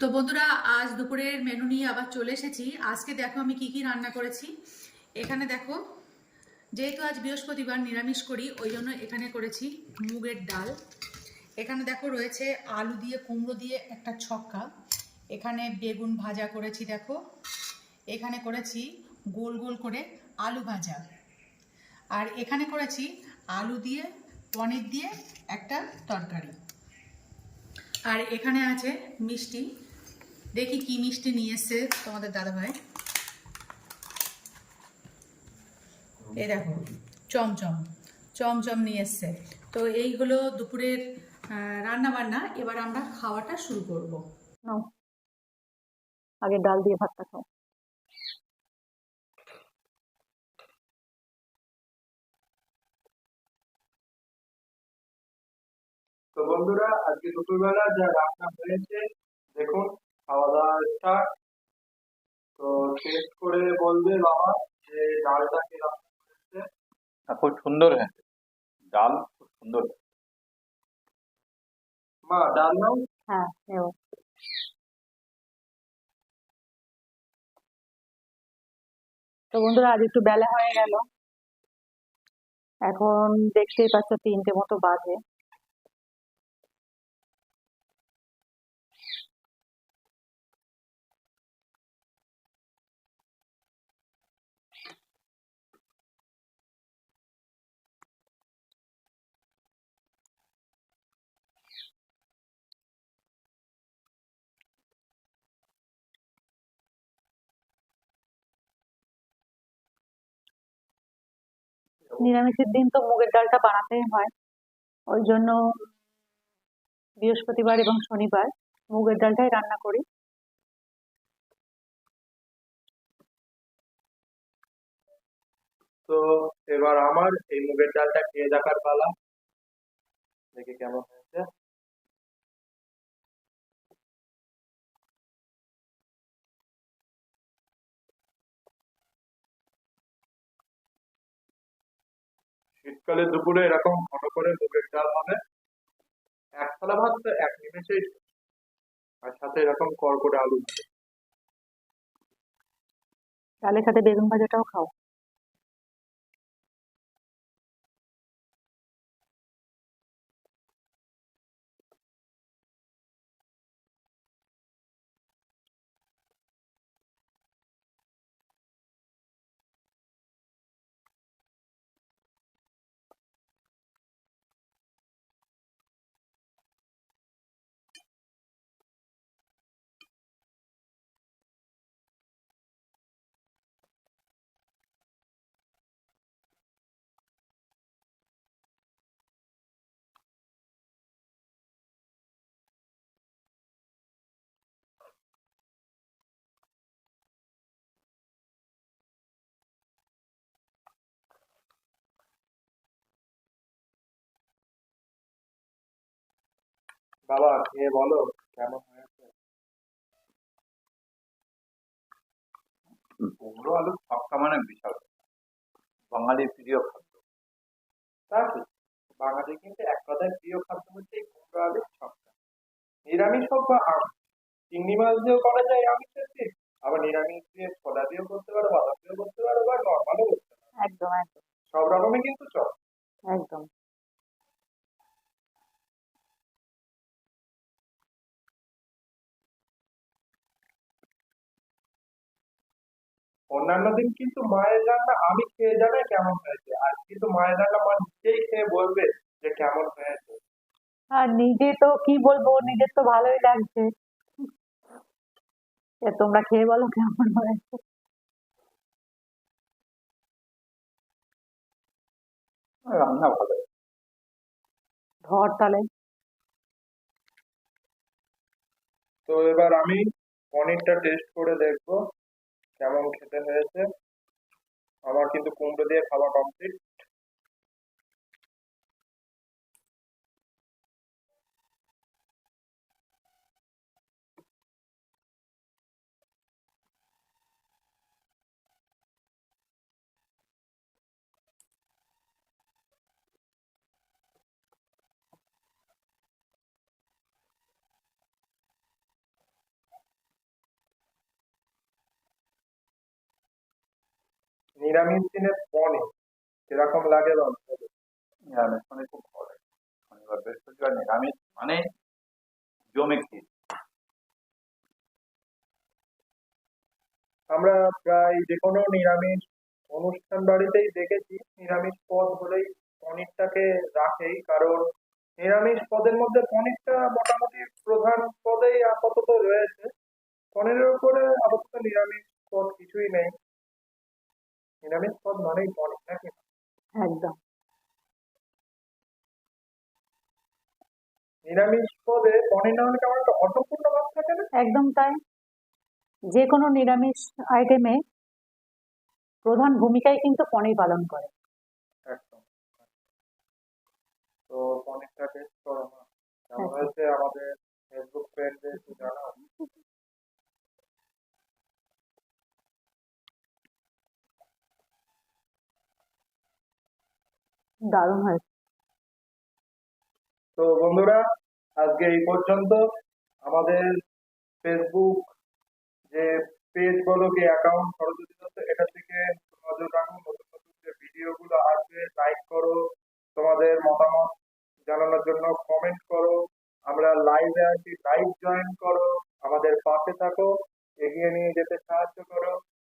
তো বন্ধুরা, আজ দুপুরের মেনু নিয়ে আবার চলে এসেছি। আজকে দেখো আমি কি কি রান্না করেছি। এখানে দেখো, যেহেতু আজ বৃহস্পতিবার, নিরামিষ করি, ওই জন্য এখানে করেছি মুগের ডাল। এখানে দেখো রয়েছে আলু দিয়ে, কুমড়ো দিয়ে একটা ছক্কা। এখানে বেগুন ভাজা করেছি, দেখো। এখানে করেছি গোল গোল করে আলু ভাজা। আর এখানে করেছি আলু দিয়ে, পনির দিয়ে একটা তরকারি। আর এখানে আছে মিষ্টি। দেখি কি মিষ্টি নিয়ে এসছে তোমাদের দাদাভাই। এই দেখো চমচম চমচম নিয়ে এসছে তো এই হলো দুপুরের রান্না বান্না এবার আমরা খাওয়াটা শুরু করব। আগে ডাল দিয়ে ভাতটা খাও। তো বন্ধুরা আজকে দুপুরবেলা যা রান্না হয়েছে দেখুন খাওয়া দাওয়া স্টার্ট তো টেস্ট করে বলবে বাবা যে ডালটা কীরকম হয়েছে। খুব সুন্দর হয়েছে ডাল খুব সুন্দর। মা ডাল নাও। হ্যাঁ তো বন্ধুরা আজ একটু বেলা হয়ে গেল। এখন দেখতেই পাচ্ছ তিনটে মতো বাজে। নিরামিষের দিন তো মুগের ডালটা বানাতেই হয়। ওই জন্য বৃহস্পতিবার এবং শনিবার মুগের ডালটাই রান্না করি। তো এবার আমার এই মুগের ডালটা খেয়ে দেখার পালা। দেখি কেমন হয়েছে। শীতকালে দুপুরে এরকম ঘন করে মুগের ডাল হবে। এক থালা ভাত তো এক নিমেষেই আর সাথে এরকম কড়কড়ে আলু তাহলে সাথে বেগুন ভাজাটাও খাও। বাবা খেয়ে বলো? কেমন হয়েছে? কুমড়ো আলু ছক্কা মানে বিশাল। বাঙালির প্রিয় খাদ্য। তা? ঠিক বাঙালি কিন্তু এক কথায় প্রিয় খাদ্য হচ্ছে এই কুমড়ো আলুর ছক্কা। নিরামিষ হোক বা আমিষ চিংড়ি মাছ দিয়েও করা যায় আমিষের দিক আবার নিরামিষ দিয়ে ছোলা দিয়েও করতে পারো বাদাম দিয়েও করতে পারো বা নর্মালও করতে পারো। একদম একদম। সব রকমই কিন্তু চল। একদম। অন্যান্য দিন কিন্তু মায়ের রান্না আমি খেয়ে জানাই কেমন হয়েছে। আর কিন্তু মায়ের রান্না মা নিজেই খেয়ে বলবে যে কেমন হয়েছে। আর নিজে তো কি বলব নিজের তো ভালোই লাগছে। তোমরা খেয়ে বলো কেমন হয়েছে। রান্না ভালো। ধর তাহলে। তো এবার আমি পনিরটা টেস্ট করে দেখব। কেমন খেতে হয়েছে। আমার কিন্তু কুমড়ো দিয়ে খাওয়া কমপ্লিট নিরামিষ দিনে পনির কীরকম লাগে নিরামিষ মানে খুব ভালো লাগে শনিবার বৃহস্পতিবার নিরামিষ মানে জমে ক্ষীর। আমরা প্রায় যে কোনো নিরামিষ অনুষ্ঠান বাড়িতেই দেখেছি নিরামিষ পদ হলেই পনিরটাকে রাখেই কারণ নিরামিষ পদের মধ্যে পনিরটা মোটামুটি প্রধান পদেই আপাতত রয়েছে। পনিরের উপরে আপাতত নিরামিষ পদ কিছুই নেই। নিরামিষ পদ মানেই নাকি? একদম। নিরামিষ পদে পনির না হলে কেমন একটা অসম্পূর্ণ ভাব থাকে না? একদম তাই। যে কোনো নিরামিষ আইটেমে প্রধান ভূমিকাই কিন্তু পনির পালন করে। একদম। তো পনিরটা টেস্ট করো না কেমন আচ্ছা। হয়েছে আমাদের ফেসবুক ফ্রেন্ডদের একটু জানাও দারুণ হয়েছে। তো বন্ধুরা, আজকে এই পর্যন্ত আমাদের ফেসবুক যে পেজ বলো কি অ্যাকাউন্ট সরস্বতী দত্ত এটা থেকে নজর রাখুন নতুন নতুন যে ভিডিওগুলো আসবে লাইক করো, তোমাদের মতামত জানানোর জন্য কমেন্ট করো, আমরা লাইভে আছি লাইভ জয়েন করো, আমাদের পাশে থাকো, এগিয়ে নিয়ে যেতে সাহায্য করো।